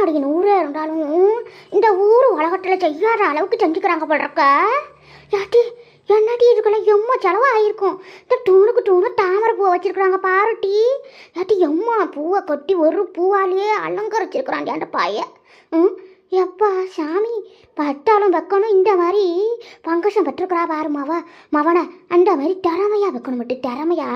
என்னடி நூறு இருந்தாலும் இந்த ஊர் உலகத்தில் செய்யாத அளவுக்கு செஞ்சுக்கிறாங்க போடுறக்க யாட்டி என்னடி இதுக்கெல்லாம் எம்மா செலவு ஆயிருக்கும் இந்த டூனுக்கு டூனு தாமரை பூவை வச்சிருக்கிறாங்க பாருட்டி யாட்டி எம்மா பூவை கொட்டி ஒரு பூவாலேயே அலங்கரிச்சிருக்கிறான் அந்த பாய. ம்? எப்பா சாமி பட்டாலும் வைக்கணும் இந்த மாதிரி பங்கசம் பெற்றுக்கிறா பாரு மவ. மவனை அந்த மாதிரி திறமையா வைக்கணும் மட்டும் திறமையா.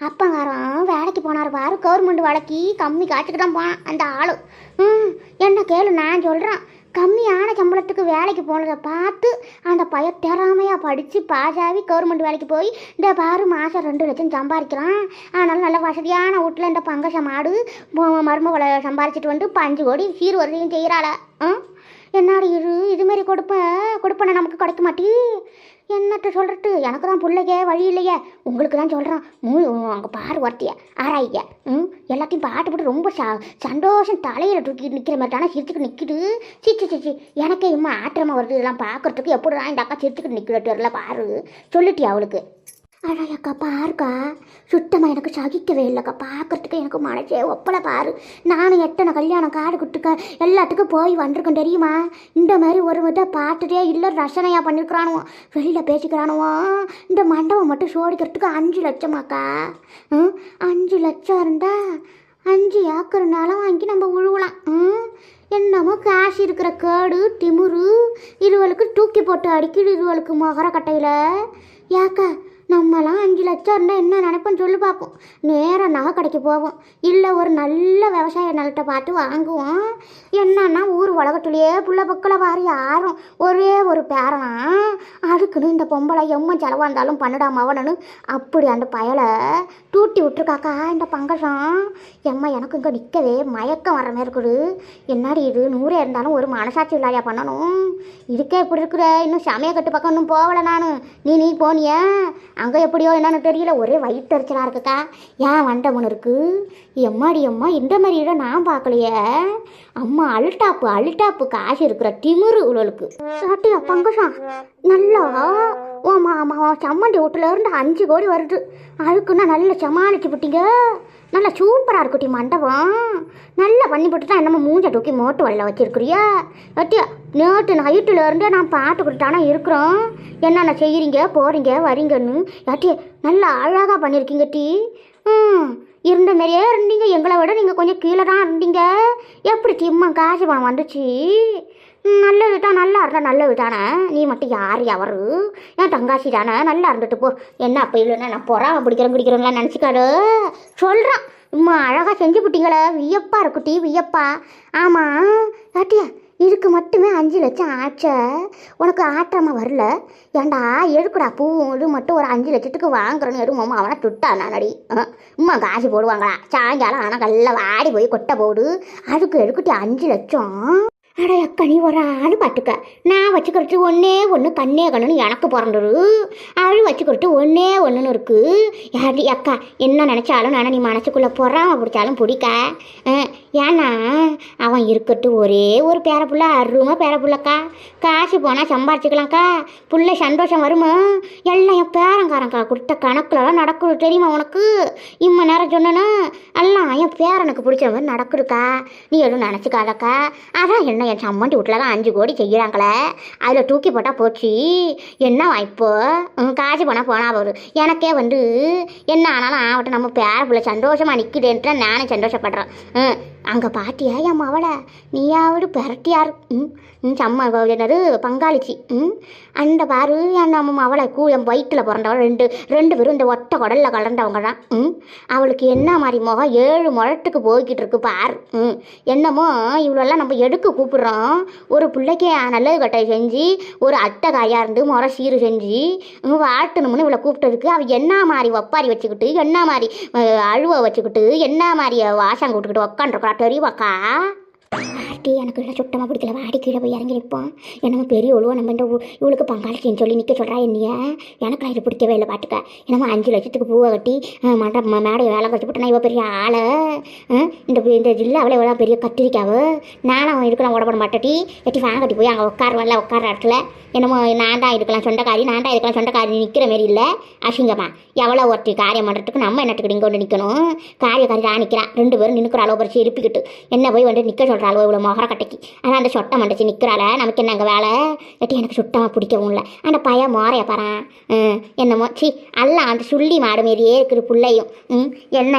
அப்பங்காரம் வேலைக்கு போனார் பாரு கவர்மெண்ட் வேலைக்கு கம்மி காய்ச்சிட்டு தான் போனான் அந்த ஆளு. ம் என்ன கேளு நான் சொல்கிறேன் கம்மியான சம்பளத்துக்கு வேலைக்கு போனதை பார்த்து அந்த பய திறமையாக படித்து பாஸாகி கவர்மெண்ட் வேலைக்கு போய் இந்த பாரு மாதம் ரெண்டு லட்சம் சம்பாதிக்கிறான் அதனால நல்ல வசதியான வீட்டில் இந்த பங்கச மாடு மருமகளை சம்பாரிச்சிட்டு வந்து பஞ்சு கோடி சீர் வரிசையும் செய்கிறாள ஆ? என்னடி இது? இதுமாரி கொடுப்பேன் கொடுப்பேன் நமக்கு கிடைக்க மாட்டி. என்னட்டு சொல்கிறட்டு எனக்கு தான் பிள்ளைக்கே வழி இல்லையே. உங்களுக்கு தான் சொல்கிறேன் மூ அங்கே பாரு ஒருத்திய ஆராய்ங்க ம்? எல்லாத்தையும் பாட்டு போட்டு ரொம்ப ச சந்தோஷம் தலையில் தூக்கி நிற்கிற மாதிரி ஆனால் சிரிச்சுக்கு நிற்கிது சிச்சி சிச்சி எனக்கே இம்மா ஆத்திரமா வருது. இதெல்லாம் பார்க்கறதுக்கு எப்படி தான் இந்த அக்கா சிரிச்சுக்கிட்டு நிற்கிறட்டு தெரியல பாரு. சொல்லிட்டியா அவளுக்கு? அடா அக்கா பாருக்கா. சுத்தமாக எனக்கு சகிக்கவே இல்லைக்கா. பார்க்கறதுக்கு எனக்கு மனசே ஒப்பலை பாரு. நானும் எத்தனை கல்யாணம் காடு குட்டுக்க எல்லாத்துக்கும் போய் வந்திருக்கேன் தெரியுமா? இந்த மாதிரி ஒரு வித பார்த்துட்டே இல்லை ரசனையாக பண்ணியிருக்கிறானுவோ வெளியில் பேசிக்கிறானுவோ. இந்த மண்டபம் மட்டும் சோடிக்கிறதுக்கு அஞ்சு லட்சமாக்கா. ம்? அஞ்சு லட்சம் இருந்தா அஞ்சு ஏக்கர்னால வாங்கி நம்ம உழுவலாம். ம்? என்னமோ காசு இருக்கிற கேடு திமுரு. இதுவளுக்கு தூக்கி போட்டு அடிக்கிடு இதுவளுக்கு மகர கட்டையில். ஏக்கா நம்மலாம் அஞ்சு லட்சம் இருந்தால் என்ன நினைப்போம் சொல்லி பார்ப்போம் நேராக நகை கடைக்கு போவோம். இல்லை ஒரு நல்ல விவசாய நிலத்தை பார்த்து வாங்குவோம். என்னன்னா ஊர் உலகத்துலேயே புள்ள பக்கல பாரு யாரும் ஒரே ஒரு பேரனா? அதுக்குன்னு இந்த பொம்பளை எம்மன் செலவாக இருந்தாலும் பண்ணுடாம அவனு அப்படி அந்த பயலை தூட்டி விட்டுருக்காக்கா இந்த பங்கசம் எம்மா எனக்கு இங்கே நிற்கவே மயக்கம் வர மாதிரி இருக்குது. என்னடி இது? நூறே இருந்தாலும் ஒரு மனசாட்சி இல்லாயா பண்ணணும்? இதுக்கே இப்படி இருக்கிற? இன்னும் சமய கட்டு பக்கம் இன்னும் போகலை நான். நீ நீ போனியா. அங்கே எப்படியோ என்னன்னு தெரியல. ஒரே வயிற்றுச்சலாக இருக்குக்கா. ஏன் வண்டமன் இருக்கு? எம்மாடி அம்மா இந்த மாதிரி இடம் நான் பார்க்கலையே. அம்மா அல்டாப்பு அல்டாப்பு காசு இருக்கிற திமிரு உழலுக்கு சாட்டியா பங்கசம் நல்லா ஓ மாமா சம்மந்தி வீட்டுல இருந்து அஞ்சு கோடி வருது. அதுக்குன்னா நல்லா சமாளிச்சு விட்டீங்க. நல்லா சூப்பராக இருக்குட்டி மண்டபம். நல்லா பண்ணி போட்டு நம்ம மூஞ்ச தூக்கி மோட்டு வரல வச்சுருக்குறியா. வட்டியா நேற்று நைட்டுல இருந்தே நான் பாட்டு கொடுத்தானா இருக்கிறோம். என்னென்ன செய்கிறீங்க போகிறீங்க வரீங்கன்னு. யாட்டி நல்லா அழகாக பண்ணியிருக்கீங்க டீ. ம் இருந்த மாதிரியே இருந்தீங்க. எங்களை விட நீங்கள் கொஞ்சம் கீழே தான் இருந்தீங்க. எப்படி டீம்மா காசு பணம் வந்துச்சு? நல்லது தான் நல்லா இருந்தால் நல்லது தானே. நீ மட்டும் யார் எவரு என் தங்காசி தானே? நல்லா இருந்துட்டு போ. என்ன அப்போ இல்லைன்னா நான் பொறாம பிடிக்கிறேன் பிடிக்கிறேன்லாம் நினச்சிக்காடு சொல்கிறான் இம்மா அழகாக செஞ்சு விட்டீங்களே வியப்பா இருக்குட்டி வியப்பா. ஆமாம் காட்டியா இதுக்கு மட்டுமே அஞ்சு லட்சம் ஆச்ச. உனக்கு ஆற்றமாக வரல? ஏண்டா எடுக்குடா பூ இது மட்டும் ஒரு அஞ்சு லட்சத்துக்கு வாங்குறேன்னு எதுவும் அவனை துட்டா நானடி? அம்மா காசு போடுவாங்களா? சாயங்காலம் ஆனால் கல்ல வாடி போய் கொட்டை போடு. அதுக்கு எடுக்குட்டி அஞ்சு லட்சம்? அட அக்கா நீ ஒரு ஆள் பார்த்துக்க. நான் வச்சுக்கிறது ஒன்றே ஒன்று கண்ணே கண்ணுன்னு எனக்கு பிறந்தது அவள் வச்சுக்கிறது ஒன்றே ஒன்றுன்னு இருக்குது யாரு அக்கா என்ன நினச்சாலும் நான் நீ மனசுக்குள்ளே பொறாம பிடிச்சாலும் பிடிக்க ஏன்னா அவன் இருக்கட்டு ஒரே ஒரு பேர புள்ள அருமை பேர புள்ளக்கா. காசு போனால் சம்பாரிச்சுக்கலாம்க்கா. புள்ள சந்தோஷம் வருமா? எல்லாம் என் பேரங்காரங்க்கா கொடுத்த கணக்குலலாம் நடக்குது தெரியுமா உனக்கு? இம்ம நேரம் சொன்னேன்னா எல்லாம் என் பேரனுக்கு பிடிச்ச மாதிரி நடக்குதுக்கா. நீ எதுவும் நினச்சிக்காதக்கா. அதான் என்ன என் சம்மந்தி வீட்டில் தான் அஞ்சு கோடி செய்கிறாங்களே அதில் தூக்கி போட்டால் போச்சு. என்ன வாய்ப்போ? காசு போனால் போனால் போகுது எனக்கே வந்து என்ன ஆனாலும் ஆகட்டும். நம்ம பேர பிள்ளை சந்தோஷமாக நிற்குதுன்ட்டு நானே சந்தோஷப்படுறேன். ம் அங்கே பாட்டியா என் மவளை? நீயாவது பெரட்டியார். ம் ம் சம்மா என்னது பங்காளிச்சி. ம் அந்த பாரு என் நம்ம மவளை கூ என் வயிற்றில் பிறந்தவள் ரெண்டு ரெண்டு பேரும் இந்த ஒட்ட குடலில் கலந்தவங்க தான் ம் அவளுக்கு என்ன மாதிரி முகம்? ஏழு முழத்துக்கு போய்கிட்டு இருக்கு பார். ம் என்னமோ இவ்வளோலாம் நம்ம எடுக்க கூப்பிடுறோம்? ஒரு பிள்ளைக்கு நல்லது கட்டை செஞ்சு ஒரு அத்தை காயாக இருந்து முறை சீரு செஞ்சு ம், வாழ்த்தணும்னு இவளை கூப்பிட்டதுக்கு அவள் என்ன மாதிரி ஒப்பாரி வச்சுக்கிட்டு என்ன மாதிரி அழுவை வச்சுக்கிட்டு என்ன மாதிரி வாசம் கூட்டுக்கிட்டு dari waka ஆட்டி எனக்கு இல்லை சுத்தமாக பிடிக்கல வாடி கீழே போய் இறங்கி நிற்போம் என்னமோ பெரிய ஒழுவா நம்ம இந்த இவளுக்கு பங்காளிச்சின்னு சொல்லி நிற்க சொல்கிறா என்னைய. எனக்குலாம் இது பிடிக்கவே இல்லை பாட்டுக்க என்னமோ அஞ்சு லட்சத்துக்கு பூவை கட்டி மண்டப மண்ட மேடை வேலை கட்டி போட்டேன்னா இவ பெரிய ஆளை. இந்த இந்த ஜில்லாவில் இவ்வளோ பெரிய கத்திரிக்காவு. நானும் அவன் இருக்கலாம் உடம்பட மாட்டட்டி எட்டி வாங்கட்டி போய் அங்கே உட்காருவல்ல உட்கார இடத்துல. என்னமோ நான் தான் இருக்கலாம் சொந்தக்காரி நான் தான் இருக்கலாம் சொந்தக்காரி நிற்கிற மாரி இல்லை. அசிங்கம்மா எவ்வளோ ஒருத்தி காரியம் பண்ணுறதுக்கு நம்ம என்னத்துக்கு இங்கே வந்து நிற்கணும் காரியக்காரி தான் நிற்கிறான் ரெண்டு பேரும் நிற்கிற அளவு பறிச்சு இருப்பிக்கிட்டு என்ன போய் வந்து நிற்க சொல்கிற அளவு இவ்வளோ மொகரக்கட்டைக்கு ஆனால் அந்த சொட்டை மண்டச்சி நிற்கிறாள நமக்கு என்ன அங்கே வேலை? எட்டி எனக்கு சுட்டமாக பிடிக்கவும் இல்லை. அந்த பைய மோரைய பாறேன் ம், என்னமோ சி அல்ல அந்த சுள்ளி மாடு மாரியே இருக்குது பிள்ளையும் ம் என்ன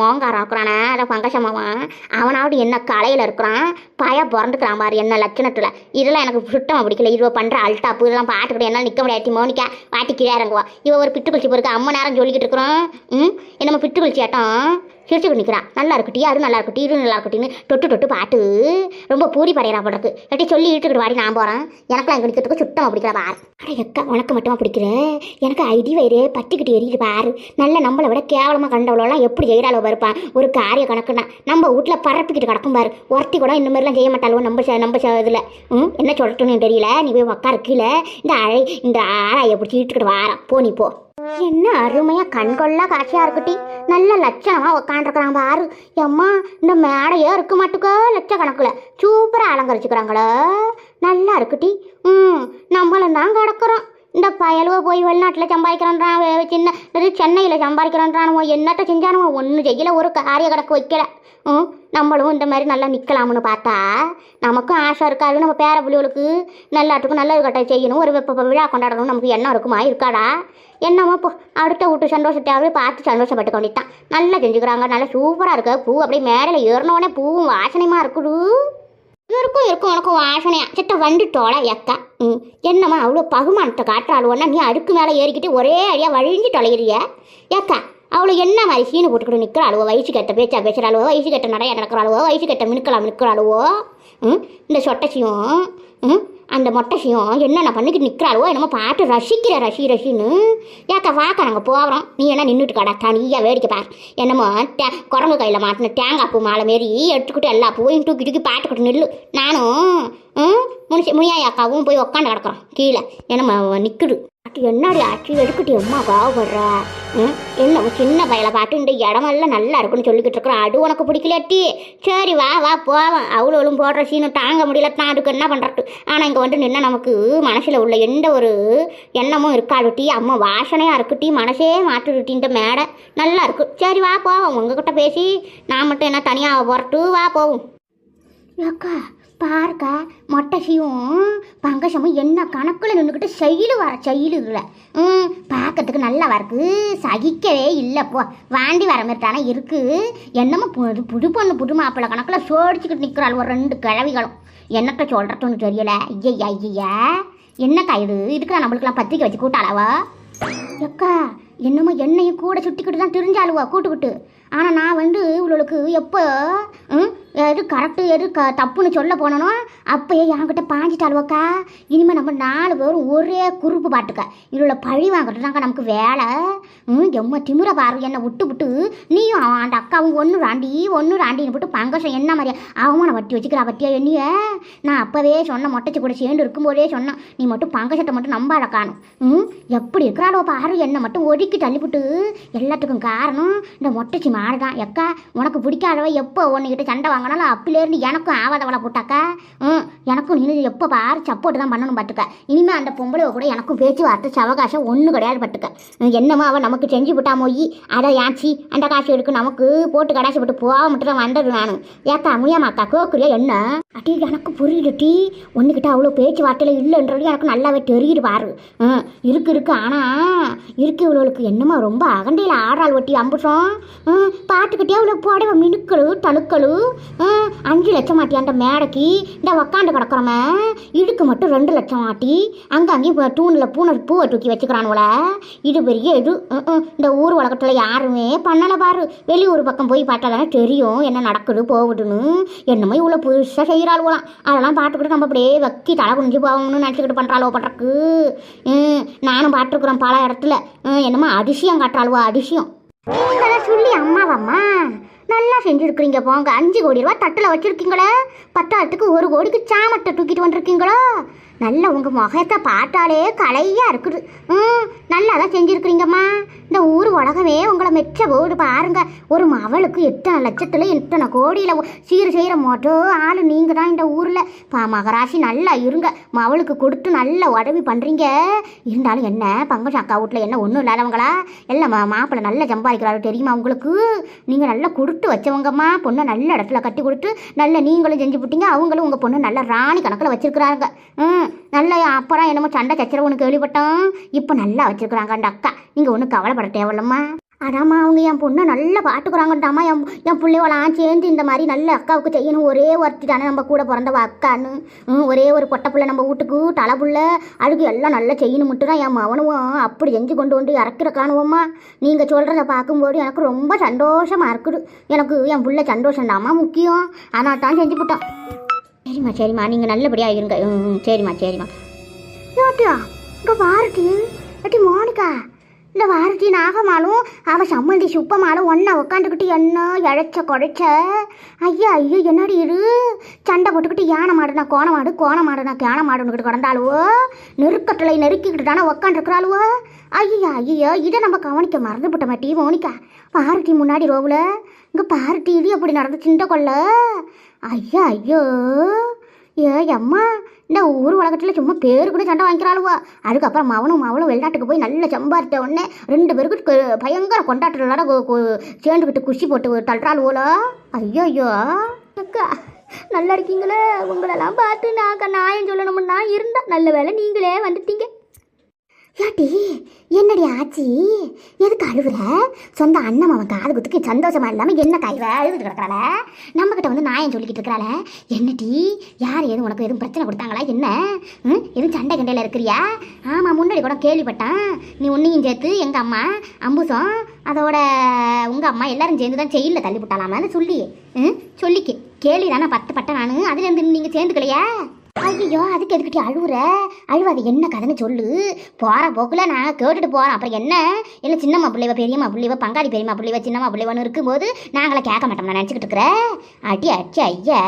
மோங்காரம் இருக்கிறானா? அதை பங்கசமாவான் அவனாவது என்ன கலையில் இருக்கிறான்? பய பிறந்துக்கிறான் பாரு என்ன லட்சணத்தில். இதெல்லாம் எனக்கு சுட்டமாக பிடிக்கல. இவ பண்ணுற அல்டாப்பு இதெல்லாம் பாட்டுக்கிட்டு என்னால் நிற்க முடியாது. மோனிக்கா வாட்டி கீழே இறங்குவா. இவ ஒரு பிட்டு குளிச்சு போருக்கு அம்மா நேரம் சொல்லிக்கிட்டு இருக்கிறோம். ம் என்னமோ பிட்டு குளிச்சு ஆட்டம். சிரிச்சுக்கிட்டு நிற்கிறான். நல்லா இருக்குட்டி அது நல்லா இருக்குட்டி இது நல்லா இருக்குட்டின்னு தொட்டு தொட்டு பாட்டு ரொம்ப பூரி படையிறா போடுறது எட்டி சொல்லி இழுத்துக்கிட்டு வாடி நான் போகிறேன் எனக்குலாம் இங்கே நிற்கிறதுக்கு சுத்தமாக பிடிக்கிற பார். அட எக்கா உனக்கு மட்டுமா பிடிக்கிற எனக்கு ஐடி வயிறு பட்டிக்கிட்டு எரியுது பாரு. நல்ல நம்மளை விட கேவலமாக கண்டவளோலாம் எப்படி செய்கிறாளோ பாருப்பான் ஒரு காரிய கணக்குன்னா. நம்ம வீட்டில் பரப்பிக்கிட்டு கிடக்கும் பாரு. ஒருத்தி கூட இந்த மாதிரிலாம் செய்ய மாட்டாளோ நம்ம ச- நம்ம இதில். ம் என்ன சொல்லட்டும்னு தெரியல. நீ போய் உக்கார கீழே. இந்த அழை இந்த ஆராயை பிடிச்சி இழுத்துக்கிட்டு வாரம் போ நீ போ. என்ன அருமையா கண்கொள்ளா காட்சியா இருக்குட்டி. நல்ல லட்சணமா உக்காண்டிருக்கிறான் பாரு. எம்மா இந்த மேடையே இருக்க மாட்டுக்கோ லட்சக்கணக்கில். சூப்பரா அலங்கரிச்சுக்கிறாங்களோ. நல்லா இருக்குட்டி. ம் நம்மளும் தான் கிடக்குறோம். இந்த பயலுவ போய் வெளிநாட்டில் சம்பாதிக்கிறான்றான் வே- சின்ன இது சென்னையில் சம்பாதிக்கிறான்றானுவோ என்னட்ட செஞ்சானுவோ ஒன்றும் செய்யல ஒரு காரிய கணக்கு வைக்கல. ம் நம்மளும் இந்த மாதிரி நல்லா நிற்கலாம்னு பார்த்தா நமக்கும் ஆசை இருக்காது. நம்ம பேர பிள்ளைகளுக்கு நல்லாட்டுக்கும் நல்லது கட்ட செய்யணும். ஒரு விழா கொண்டாடணும் நமக்கு எண்ணம் இருக்குமா இருக்காடா என்னமோ போ. அடுத்த வீட்டு சந்தோஷத்தையாவே பார்த்து சந்தோஷப்பட்டு கொண்டுட்டான் நல்லா செஞ்சுக்கிறாங்க. நல்லா சூப்பராக இருக்கு. பூ அப்படியே மேடையில் ஏறினோடனே பூவும் வாசனையமாக இருக்குது இருக்கும் இருக்கும். உனக்கும் வாசனையா. சித்த வந்துட்டோல எக்கா ம். என்னம்மா அவ்வளோ பகுமானத்தை காட்டுறாளுவோன்னா நீ அடுக்கு மேலே ஏறிக்கிட்டு ஒரே அடியாக வழிஞ்சு தொலைகிறிய ஏக்கா அவ்வளோ என்ன மாதிரி சீனு போட்டுக்கிட்டு நிற்கிறாளுவோ வயசு கெட்ட பேச்சா பேசுகிறாளுவோ வயசு கெட்ட நடையா நடக்கிறாளுவோ? வயசு கெட்ட மினுக்கலாம் நிற்கிறாளுவோ ம். இந்த சொட்டச்சியும் ம். அந்த மொட்டைசியும் என்னென்ன பண்ணிக்கிட்டு நிற்கிறாளோ என்னமோ பாட்டு ரசிக்கிற ரசி ரசின்னு. ஏக்கா வாக்கா நாங்கள் போகிறோம் நீ என்ன நின்றுட்டு கடா தனியாக வேடிக்கை பார். என்னமோ தே குரங்கு கையில் மாட்டின தேங்காய் பூ மாலை மாரி எடுத்துக்கிட்டு எல்லா பூவையும் தூக்கி தூக்கி பாட்டுக்கிட்டு நில்லு. நானும் ம் முனிசி முனியாய் அக்காவும் போய் உக்காந்து கிடக்குறோம். கீழே. என்னம்மா நிற்குது பாட்டு என்னடி ஆச்சு எடுக்கட்டி அம்மா பாவப்படுறா ம்? என்ன சின்ன பயலை பார்த்து இந்த இடமெல்லாம் நல்லா இருக்குன்னு சொல்லிக்கிட்டு இருக்கிறோம் அது உனக்கு பிடிக்கலாட்டி சரி வா வா போவோம். அவ்வளோலும் போடுற சீனு தாங்க முடியல. தான் அதுக்கு என்ன பண்ணுறது ஆனால் இங்கே வந்து நின்று நமக்கு மனசில் உள்ள எந்த ஒரு எண்ணமும் இருக்காதுட்டி அம்மா வாசனையாக இருக்குட்டி மனசே மாட்டுடுட்டி இந்த மேடை. நல்லா இருக்கு. சரி வா போவோம். உங்ககிட்ட பேசி நான் மட்டும் என்ன தனியாக போகிறட்டு வா போவோம். அக்கா பாருக்கா மொட்டசியும் பங்கசமும் என்ன கணக்கில் நின்றுக்கிட்டு செயலு வர செயலு இல்லை ம் பார்க்கறதுக்கு நல்லா வரக்கு. சகிக்கவே இல்லை போ. வாண்டி வர மாதிரிட்டானே இருக்குது என்னமோ புது புது பொண்ணு புது மாப்பிள்ளை கணக்கில் சோடிச்சுக்கிட்டு நிற்கிறாள் ஒரு ரெண்டு கிழவிகளும். என்னத்தை சொல்கிறதுன்னு தெரியல. ஐயா ஐயா என்னக்கா இது? இதுக்கு நம்மளுக்கெல்லாம் பத்திரிக்கை வச்சு கூட்டாளவா? அக்கா என்னமோ என்னையும் கூட சுட்டிக்கிட்டு தான் தெரிஞ்சாளுவா கூட்டுக்கிட்டு. ஆனால் நான் வந்து இவளுக்கு எப்போ ம், எது கரெக்டு எது க தப்புன்னு சொல்ல போனனோ அப்பயே என்கிட்ட பாஞ்சிட்டாளுவக்கா. இனிமேல் நம்ம நாலு பேரும் ஒரே குறுப்பு பாட்டுக்க. இவ்வளோ பழி வாங்குறது நமக்கு வேலை. ம் எம்ம திமிர பாரு என்னை விட்டு விட்டு. நீயும் அவன் அந்த அக்காவும் ஒன்று ராண்டி ஒன்று ராண்டின்னு போட்டு பங்கசம் என்ன மாதிரியா அவமான வட்டி வச்சுக்கிறா பட்டியா என்னைய? நான் அப்போவே சொன்ன மொட்டைச்சு கூட சேர்ந்து இருக்கும்போதே சொன்னேன். நீ மட்டும் பங்கசத்தை மட்டும் நம்பாத காணும். ம் எப்படி இருக்கிறாளோ பாரு என்னை மட்டும் ஒதுக்கி தள்ளிவிட்டு எல்லாத்துக்கும் காரணம் இந்த மொட்டைச்சி மாறுதான் எக்கா உனக்கு பிடிக்காதவ எப்போ உன்கிட்ட சண்டை வாங்கினாலும் அப்பிலேருந்து எனக்கும் ஆவாதவளை போட்டாக்கா? ம் எனக்கும் நீ எப்போ பாரு சப்போர்ட் தான் பண்ணணும் பட்டுக்க இனிமேல் அந்த பொம்பளை கூட எனக்கும் பேச்சுவார்த்தை சவகாசம் ஒன்றும் கிடையாது பட்டுக்க என்னமோ அவள் நமக்கு செஞ்சு விட்டா மொய். அதை யாச்சி அந்த காசு எடுக்கு நமக்கு போட்டு கடாசி போட்டு போக மட்டும் தான் வந்தது நானும் ஏக்கா முடியாமாக்கா கோக்குரியா என்ன? அட்டி எனக்கு புரியுது டீ ஒன்றுக்கிட்ட அவ்வளோ பேச்சுவார்த்தையில் இல்லைன்றது எனக்கு நல்லாவே தெரியுது பாரு. ம் இருக்கு இருக்கு. ஆனால் இருக்கு இவளுக்கு என்னமோ ரொம்ப அகண்டையில் ஆடாள் ஒட்டி அம்புசம். ம் பார்த்துக்கிட்டே அவ்வளோ புடவை மினுக்களு தழுக்களு அஞ்சு லட்சம் மாட்டி அந்த மேடைக்கு இந்த உக்காண்டு கிடக்குறோமே. இடுக்கு மட்டும் ரெண்டு லட்சம் மாட்டி அங்கே அங்கேயும் தூணில் பூனை பூவை தூக்கி வச்சுக்கிறானுல இது பெரிய இது. இந்த ஊர் உலகத்தில் யாருமே பண்ணலை பாரு. வெளியூர் பக்கம் போய் பார்த்தா தானே தெரியும் என்ன நடக்குது போகுதுன்னு. என்னமோ இவ்வளோ புதுசாக செய்கிறாளுவலாம் அதெல்லாம் பார்த்துக்கிட்டு நம்ம அப்படியே வக்கி தலை குனிஞ்சு போகணும்னு நினச்சிக்கிட்டு பண்ணுறாளோ பண்ணுறக்கு நானும் பார்த்துருக்குறேன் பல இடத்துல. என்னம்மா என்னமோ அதிசயம் காட்டுறாளுவா அதிசயம். நீங்களாம் சொல்லி அம்மாவாம்மா நல்லா செஞ்சுருக்குறீங்க போங்க. அஞ்சு கோடி ரூபா தட்டில் வச்சுருக்கீங்களே. பத்தாயிரத்துக்கு ஒரு கோடிக்கு சாமட்டை தூக்கிட்டு வந்திருக்கீங்களோ? நல்ல உங்கள் முகத்தை பார்த்தாலே கலையாக இருக்குது. ம் நல்லா தான் செஞ்சுருக்குறீங்கம்மா. இந்த ஊர் உலகமே உங்களை மெச்ச போடு பாருங்க. ஒரு மவளுக்கு எத்தனை லட்சத்தில் எத்தனை கோடியில் சீர் செய்கிற மொட்டோ ஆள் நீங்கள் தான் இந்த ஊரில். பா மகராசி நல்லா இருங்க. மவளுக்கு கொடுத்து நல்ல உதவி பண்ணுறீங்க இருந்தாலும் என்ன பங்கஜ அக்கா வீட்டில் என்ன ஒன்றும் இல்லாதவங்களா? எல்லாம் மாப்பிள்ளை நல்லா சம்பாதிக்கிறாரு தெரியுமா உங்களுக்கு? நீங்கள் நல்லா கொடுத்து வச்சவங்கம்மா. பொண்ணை நல்ல இடத்துல கட்டி கொடுத்து நல்ல நீங்களும் செஞ்சு விட்டீங்க அவங்களும் உங்கள் பொண்ணு நல்ல ராணி கணக்கில் வச்சிருக்கிறாங்க. ம் நல்ல அப்புறம் என்னமோ சண்டை சச்சரவுன்னு கேள்விப்பட்டோம் இப்போ நல்லா வச்சிருக்கிறாங்க அந்த அக்கா. நீங்கள் ஒன்றும் கவலைப்பட தேவையில்லம்மா. அதாம்மா அவங்க என் பொண்ணை நல்லா பாட்டுக்கிறாங்கட்டாமா என் என் பிள்ளைவளாம் சேர்ந்து இந்த மாதிரி நல்ல அக்காவுக்கு செய்யணும். ஒரே ஒருத்தி தானே நம்ம கூட பிறந்தவ அக்கான்னு. ம், ஒரே ஒரு பொட்டை பிள்ளை நம்ம வீட்டுக்கு தலை புள்ள. அழுகு எல்லாம் நல்லா செய்யணும் மட்டும் தான் என் மவனும் அப்படி செஞ்சு கொண்டு வந்து இறக்கிற காணுவோம்மா நீங்கள் சொல்கிறத பார்க்கும்போது எனக்கு ரொம்ப சந்தோஷமாக இருக்குது. எனக்கு என் பிள்ளை சந்தோஷம் தாம்மா முக்கியம். ஆனால் தான் செஞ்சு விட்டோம் சரிம்மா சரிம்மா. நீங்கள் நல்லபடியாக இருங்க. ம், சரிம்மா சரிம்மா. ஏட்டியா இங்கே பாருட்டி ஏட்டி மோனிகா. இந்த வாரதி நாகமாலும் அவ சம்மந்தி சுப்பமாலும் ஒன்றா உட்காந்துக்கிட்டு என்ன இழைச்ச குழைச்ச? ஐயா ஐயோ என்னடி இது? சண்டை போட்டுக்கிட்டு யானை மாடுனா கோண மாடு கோண மாடுனா கேன மாடுன்னுக்கிட்டு கிடந்தாளுவோ? நெருக்கட்டளை நெருக்கிக்கிட்டு தானே உக்காந்துருக்குறாளுவோ? ஐயா ஐயோ இதை நம்ம கவனிக்க மறந்து மறந்துவிட்டோமா டீ மோனிகா. பாரதி முன்னாடி ரோவில் இங்கே பாரட்டி இது அப்படி நடந்து கொள்ள? ஐயா ஐயோ. ஏ அம்மா இந்த ஊர் உலகத்தில் சும்மா பேரு கூட சண்டை வாங்கிக்கிறாளுவா. அதுக்கப்புறம் மவனும் மவளும் வெளிநாட்டுக்கு போய் நல்ல சம்பாரித்த உடனே ரெண்டு பேருக்கு பயங்கர கொண்டாட்டங்களோட சேர்ந்துக்கிட்டு குஷி போட்டு தள்ளுறாளுவோல ஐயோ ஐயோ அக்கா நல்லா இருக்கீங்களே? உங்களெல்லாம் பார்த்து நான் நாயம் சொல்லணும்னா இருந்தால் நல்ல வேலை நீங்களே வந்துட்டீங்க. ஏட்டி என்னடி ஆச்சி? எதுக்கு அழுகுற சொந்த அண்ணன் அவன் காது குத்துக்கு சந்தோஷமா இல்லாம என்ன கைவ அழுதுட்டு கிடக்குறாள? நம்ம கிட்ட வந்து நாயம் சொல்லிக்கிட்டு இருக்கிறாள? என்னடி? யார் எதுவும் உனக்கு எதுவும் பிரச்சனை கொடுத்தாங்களா? என்ன? ம்? எதுவும் சண்டை கண்டையில் இருக்கிறியா? ஆமாம் முன்னாடி கூட கேள்விப்பட்டான். நீ உன்னையும் சேர்த்து எங்கள் அம்மா அம்புசம் அதோட உங்கள் அம்மா எல்லாரும் சேர்ந்து தான் செயலில் தள்ளி விட்டாலாமான்னு சொல்லி ம்? சொல்லிக்கு. கேள்வி தானே பத்து பட்ட நான். அதுலேருந்து நீங்கள் சேர்ந்துக்கலையா? ஐயோ அதுக்கு எதுக்கிட்டி அழுவுற? அழுவாது என்ன கதைன்னு சொல்லு. போகிற போக்கில் நான் கேட்டுட்டு போகிறோம் அப்புறம் என்ன? இல்லை சின்னம்மா பிள்ளைவ பெரியம்மா பிள்ளைவ பங்காளி பெரியம்மா பிள்ளைவ சின்னம்மா பிள்ளைவன்னு இருக்கும்போது நாங்களே கேட்க மாட்டோம் நான் நினச்சிக்கிட்டு இருக்கிறேன் அடி அடி ஐயா.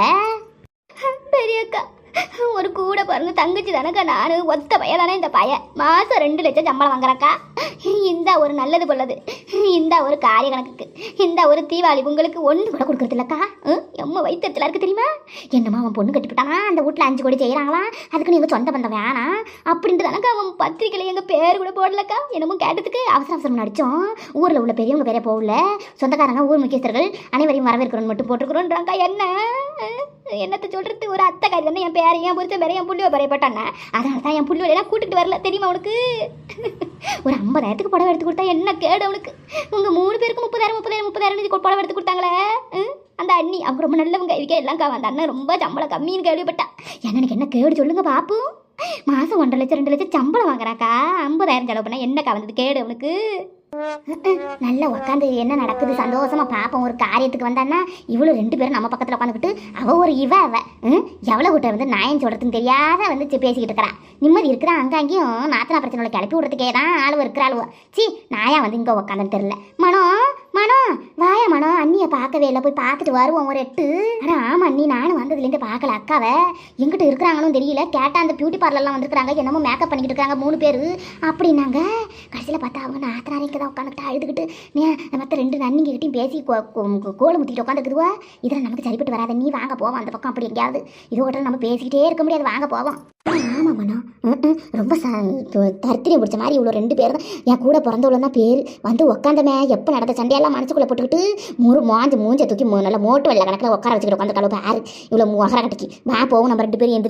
பெரியக்கா ஒரு கூட பிறந்த தங்கச்சி தானக்கா நான்? ஒத்த பையன் தானே இந்த பையன். மாதம் ரெண்டு லட்சம் சம்பளம் வாங்குறக்கா இந்த ஒரு நல்லது பொல்லது இந்த ஒரு காரிய கணக்குக்கு. இந்த ஒரு தீபாவளி பொங்கலுக்கு ஒன்று கூட கொடுக்குறது இல்லைக்கா. எம்ம வைத்தியத்தில் இருக்கு தெரியுமா? என்னம்மா அவன் பொண்ணு கட்டிவிட்டானா அந்த வீட்டில் அஞ்சு கோடி செய்கிறாங்களா அதுக்கு நீங்கள் சொந்த பந்தம் வேணாம் அப்படின்ட்டு தானக்கா அவன் பத்திரிக்கையில் எங்கள் பேர் கூட போடலக்கா. என்னமோ கேட்டதுக்கு அவசர அவசரம் நடித்தோம் ஊரில் உள்ள பெரியவங்க பேரே போகல. சொந்தக்காரங்க ஊர் முக்கியஸ்தர்கள் அனைவரையும் வரவேற்கிறோன்னு மட்டும் போட்டிருக்கிறோன்றாங்க என்ன? என்னத்தை சொல்றது? ஒரு அத்தை காரி தானே என் பேர் என் புரிச்ச பேர் என் புள்ளியோ பேரைய போட்டாங்க அதனால தான் என் புள்ளியோட எல்லாம் கூட்டிகிட்டு வரல. தெரியுமா அவனுக்கு ஒரு ஐம்பதாயிரத்துக்கு புடவை எடுத்து கொடுத்தா என்ன கேடு அவனுக்கு உங்கள் மூணு பேருக்கு முப்பதாயிரம் முப்பதாயிரம் முப்பதாயிரம் புடவை எடுத்து கொடுத்தாங்களே? அந்த அண்ணி அவங்க ரொம்ப நல்லவங்க. இதுக்கே எல்லாம் கா- அந்த அண்ணன் ரொம்ப சம்பளம் கம்மின்னு கேள்விப்பட்டா. எனக்கு என்ன கேடு சொல்லுங்க பாப்பு. மாதம் ஒன்றரை லட்சம் ரெண்டு லட்சம் சம்பளம் வாங்குறாக்கா. ஐம்பதாயிரம் செலவு பண்ணால் என்ன வந்தது? கேடு அவனுக்கு நல்லா உக்காந்து என்ன நடக்குது? சந்தோஷமா பார்ப்போம் ஒரு காரியத்துக்கு வந்தான்னா இவ்வளோ ரெண்டு பேரும் நம்ம பக்கத்தில் உட்காந்துக்கிட்டு அவள் ஒரு இவ அவ. எவ்வளோ கிட்ட வந்து நாயம் சொல்றதுன்னு தெரியாத வந்து பேசிக்கிட்டு இருக்கிறா. நிம்மதி இருக்கிறா அங்கங்கேயும் நாத்தனா பிரச்சனை கிளப்பி விடுறதுக்கே தான் ஆளு இருக்கிறாளுவ. சி நாயா வந்து இங்கே உட்காந்துன்னு தெரியல. மனோ மனோ வாயா மனோ அண்ணியை பார்க்கவே இல்லை. போய் பார்த்துட்டு வருவோம் ஒரு எட்டு. ஆனால் ஆமா அண்ணி நானும் வந்ததுலேருந்து பார்க்கல அக்காவை. எங்கிட்ட இருக்கிறாங்கன்னு தெரியல. கேட்டால் அந்த பியூட்டி பார்லர்லாம் வந்திருக்காங்க என்னமோ மேக்கப் பண்ணிக்கிட்டு இருக்காங்க மூணு பேர். அப்படின்னாங்க. கடைசியில் பார்த்தா அவங்க நாத்தனாரைக்கு தான் உட்காந்துக்கிட்டு அழுதுகிட்டு நீ மற்ற ரெண்டு நன்னிங்கிட்டையும் பேசி கோ- கோ- கோலை முத்திட்டு உட்காந்துக்குதுவா இதெல்லாம் நமக்கு சரிப்பட்டு வராத. நீ வாங்க போவோம் அந்த பக்கம். அப்படி எங்கேயாவது. இது கூட நம்ம பேசிக்கிட்டே இருக்க முடியாது. வாங்க போவோம். ஆமாம் மனோ ரொம்ப ச து- தரித்திரியம் பிடிச்ச மாதிரி இவ்வளோ ரெண்டு பேர் தான். என் கூட பிறந்தவளோ தான் பேர். வந்து உட்காந்தமே எப்போ நடந்த சண்டையெல்லாம் மனசுக்குள்ளே போட்டுக்கிட்டு மூணு மாஞ்சு மூஞ்ச தூக்கி நல்லா மோட்டு வெள்ள கணக்கில் உட்கார வச்சுக்கிட்டு உட்காந்து பாரு. இவ்வளோ உகர கட்டிக்கு வா போவோம் நம்ம ரெண்டு பேரும் எந்த